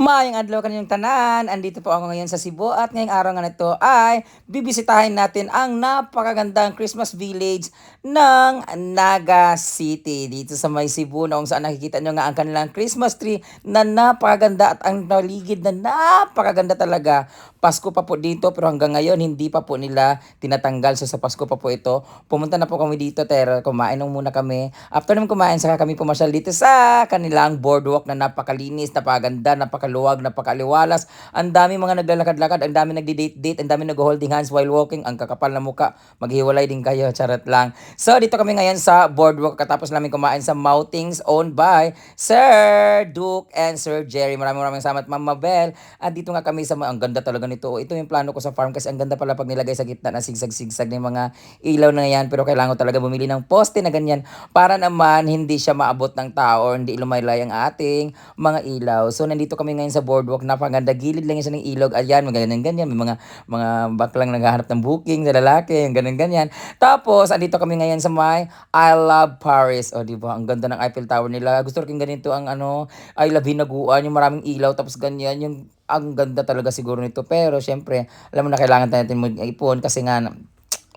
Mayang adlaw kanyang tanan. Andito po ako ngayon sa Cebu at ngayong araw nga nito ay bibisitahin natin ang napakagandang Christmas village ng Naga City dito sa may Cebu na kung saan nakikita nyo nga ang kanilang Christmas tree na napakaganda at ang paligid na napakaganda talaga. Pasko pa po dito pero hanggang ngayon hindi pa po nila tinatanggal. So sa Pasko pa po ito. Pumunta na po kami dito pero kumain muna kami. After naman kumain saka kami pumasyal dito sa kanilang boardwalk na napakalinis, napakaganda, napakaluwag, napakaliwalas. Ang dami mga naglalakad-lakad, ang dami nagdi-date-date, ang dami nag-holding hands while walking. Ang kakapal na muka, maghiwalay din kayo, charot lang. So dito kami ngayon sa boardwalk katapos namin kumain sa Moutings owned by Sir Duke and Sir Jerry. Maraming maraming salamat Ma'am Mabel. At dito nga kami sa ang ganda talaga nito. Ito yung plano ko sa farm kasi ang ganda pala pag nilagay sa gitna na sigsag-sigsag ng mga ilaw na yan. Pero kailangan ko talaga bumili ng poste na ganyan para naman hindi siya maabot ng tao or hindi lumaylay ang ating mga ilaw. So nandito kami ngayon sa boardwalk. Napakaganda. Gilid lang siya ng ilog. Ayan, mga ganyan. May mga mga baklang naghahanap ng booking sa lalaki. Yung ganyan ganyan. Tapos, andito kami ngayon sa may I Love Paris. O, di ba? Ang ganda ng Eiffel Tower nila. Gusto ko rin ganito ang ano, I Love Hinaguan. Yung maraming ilaw. Tapos ganyan. Yung ang ganda talaga siguro nito. Pero, syempre, alam mo na kailangan natin mag-ipon kasi nga,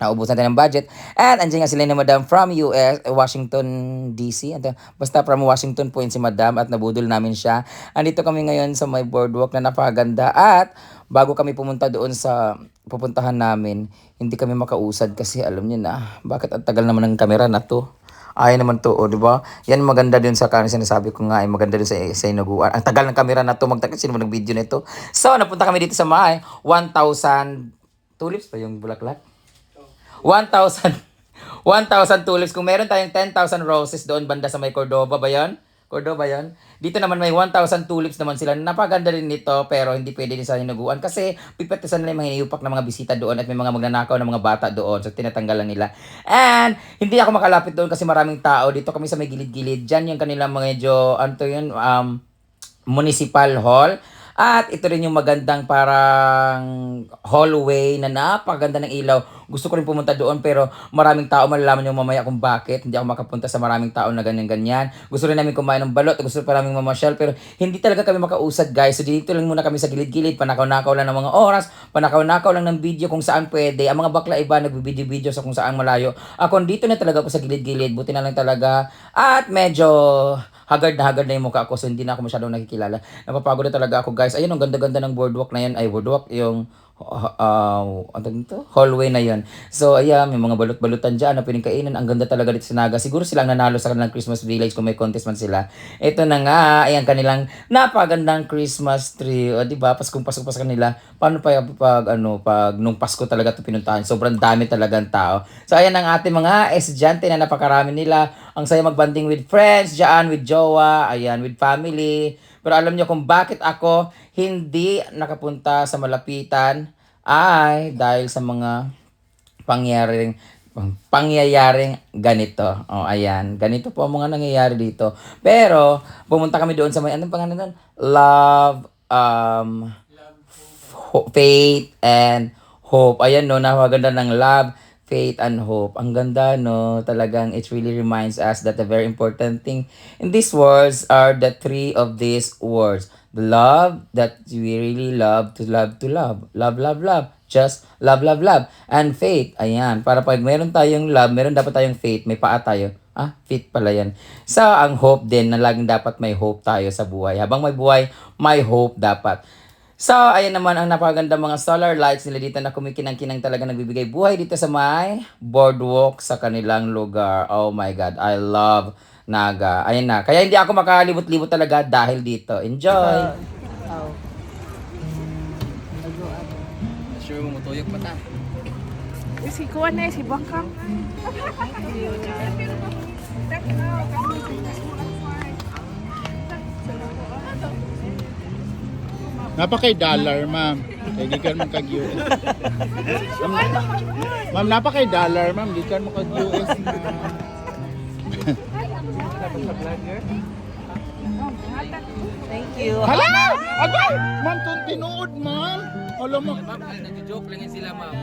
naubusan tayo ng budget. And andyan nga sila ni Madam from US, eh, Washington DC. Ito, basta from Washington po yun si Madam at nabudol namin siya. Andito kami ngayon sa may boardwalk na napakaganda. At bago kami pumunta doon sa pupuntahan namin, hindi kami makausad kasi alam niyo na, bakit ang tagal naman ng kamera na to? Ay naman to, oh, di ba? Yan maganda din sa kanila sinasabi ko nga, ay maganda din sa, sa inaguan. Ang tagal ng kamera na to, magtagal sino man nag-video nito. So, napunta kami dito sa may 1,000 tulips pa yung bulaklak? 1,000 1,000 tulips. Kung meron tayong 10,000 roses doon banda sa may Cordoba ba yan? Cordoba yan? Dito naman may 1,000 tulips naman sila. Napaganda rin nito pero hindi pwede din sa hinuguan kasi pipetisan nila yung mga hinihupak na mga bisita doon at may mga magnanakaw na mga bata doon. So tinatanggalan nila. And hindi ako makalapit doon kasi maraming tao. Dito kami sa may gilid-gilid. Diyan yung kanilang mga medyo, ano yun, um, municipal hall. At ito rin yung magandang parang hallway na napaganda ng ilaw. Gusto ko rin pumunta doon pero maraming tao malalaman nyo mamaya kung bakit. Hindi ako makapunta sa maraming tao na ganyan-ganyan. Gusto rin namin kumain ng balot. Gusto pa namin mamasyal pero hindi talaga kami makausad guys. So dito lang muna kami sa gilid-gilid. Panakaw-nakaw lang ng mga oras. Panakaw-nakaw lang ng video kung saan pwede. Ang mga bakla iba nagbibideo-video sa kung saan malayo. Ako dito na talaga ako sa gilid-gilid. Buti na lang talaga. At medyo haggard na haggard na yung mukha ko so hindi na ako masyadong nakikilala. Napapagod na talaga ako guys. Ayun, ang ganda-ganda ng boardwalk na yan. Ay, boardwalk, yung uh, uh, ano dito? hallway na yon. So, ayan, may mga balot-balutan dyan na pwedeng kainin. Ang ganda talaga dito sa Naga. Siguro silang nanalo sa kanilang Christmas village kung may contest man sila. Ito na nga, ayan kanilang napagandang Christmas tree. O, di ba? Paskong Pasko pa sa kanila. Paano pa pag, ano, pag nung Pasko talaga ito pinuntahan? Sobrang dami talagang tao. So, ayan ang ating mga estudyante na napakarami nila. Ang saya magbanding with friends, dyan, with jowa, ayan, with family. Pero alam nyo kung bakit ako hindi nakapunta sa malapitan ay dahil sa mga pangyayaring pangyayaring ganito. O, ayan. Ganito po ang mga nangyayari dito. Pero, pumunta kami doon sa may, anong pangalan doon? Love, um, ho- faith, and hope. Ayan, no, napakaganda ng love, faith, and hope. Ang ganda, no? Talagang it really reminds us that the very important thing in these words are the three of these words. The love that we really love to love to love. Love, love, love. Just love, love, love. And faith. Ayan. Para pag meron tayong love, meron dapat tayong faith. May paa tayo. Ah, faith pala yan. Sa ang hope din na laging dapat may hope tayo sa buhay. Habang may buhay, may hope dapat. So, ayan naman ang napakaganda mga solar lights nila dito na kumikinang-kinang talaga nagbibigay buhay dito sa may boardwalk sa kanilang lugar. Oh my God, I love Naga. Ayan na. Kaya hindi ako makalibot-libot talaga dahil dito. Enjoy! Sure mo tuyok pa ta. Si Kuan na si Bakang. Napakay dollar, ma'am. Kaya gikan mo kag US. Ma'am, napakay dollar, ma'am. Gikan mo kag US, ma'am. Thank you. Hala! Agay! Ma'am, tun tinuod, ma'am. Hala, ma'am. Ma'am, ay nagjo-joke lang sila, ma'am.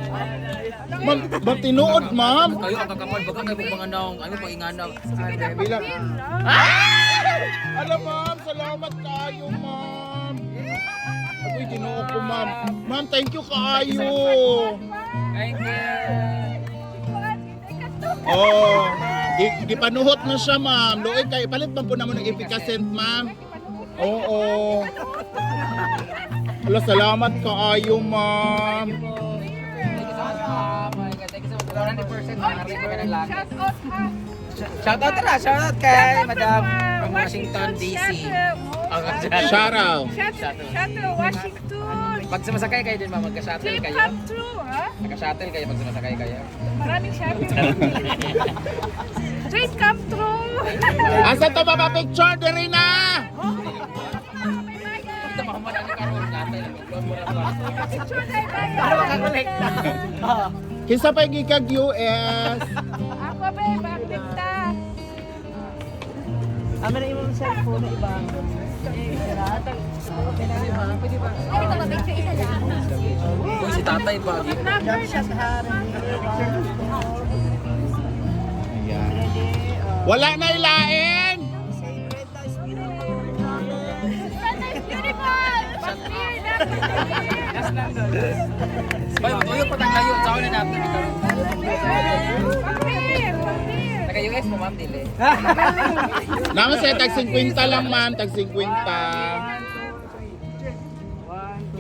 Ma'am, ma'am, tinuod, ma'am. Kayo ang kakapal, baka kayo mga naong, ano pa inganaw. Bilang. Hala, ma'am. Salamat kayo, ma'am. Ma'am. Ma'am, thank you kaayo. Thank you. Oh, di, di panuhot na siya, ma'am. Luoy kay palit pa po naman ng efficacent, ma'am. Oo. Ala, salamat kaayo, ma'am. Thank you so much, ma'am. My God, Thank you so much. 100% makakarinig kami ng lahat. Shout out na, shoutout kay Madam from Washington, D.C. Ang Sharaw. Shuttle, shuttle, Washington. Pag sumasakay kayo din, ma'am, magka-shuttle Dream kayo. come true, ha? Magka-shuttle kayo pag sumasakay kayo. Maraming shuttle. Dream come true. Asa to ba picture diri na? Picture tayo tayo. Kinsa pa gikag US? Ako ba, bakit ta? Uy, si tatay pa. Number siya Ayan. Wala na ilain. Bay, tuyok pa tang layo. Saan na natin? Taga-US mo, ma'am, dili. Naman sa tag 50 lang man, tag 50.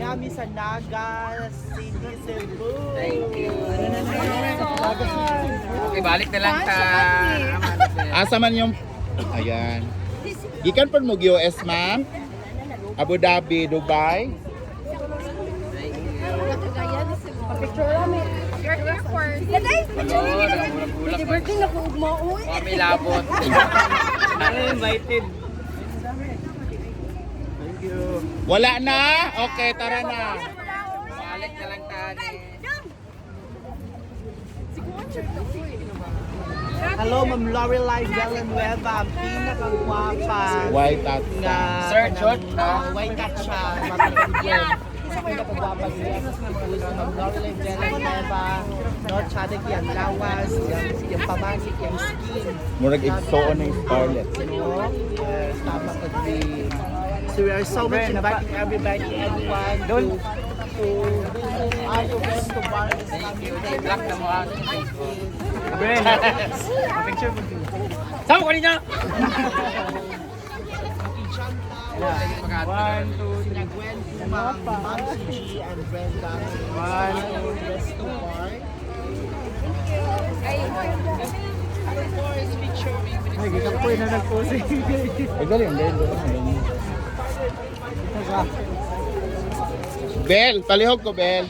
Yami sa Naga City, Cebu. Thank you. Okay, balik na lang ta. Asa man yung Ayan. Gikan pa mo US, ma'am? Abu Dhabi, Dubai. Hello, nagulak-ulak. Kami labot. Invited. Wala na? Okay, tara na. Balik na lang ta. Hello, Ma'am Lorelai Villanueva, ang pinakagwapa White at Sir George, ha? white cat siya, mapipigyan. Pinakagwapa niya si Ma'am Lorelai Villanueva, no, Chadik yan, lawas, yung, yung pamansik, yung skin. Murag igsoon na yung scarlet. No? Yes, tama ka din. So we are so much inviting everybody, everyone to to our event to bar Thank you. Black na mo ha. Sama ko ninyo! One, two, Sina Gwen, Ma'am, Ma'am G, and Brenda. One, two, to bar. Of course, featuring Ay, galing, galing, galing. Bel, palihog ko, Bel.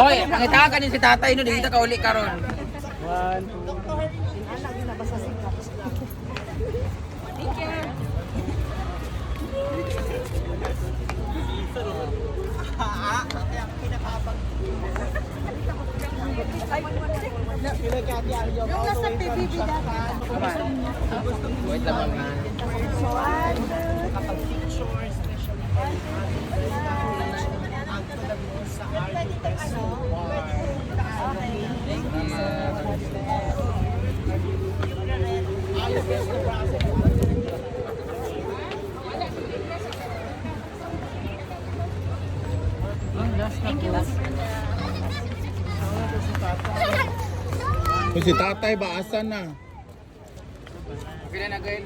Hoy, ang itakan ni si tatay no, dito ka uli karon. Yung nasa PBB Wait lang ma'am. Nakapag-picture, especially ang Kung si tatay ba, asa na? Okay na na, girl.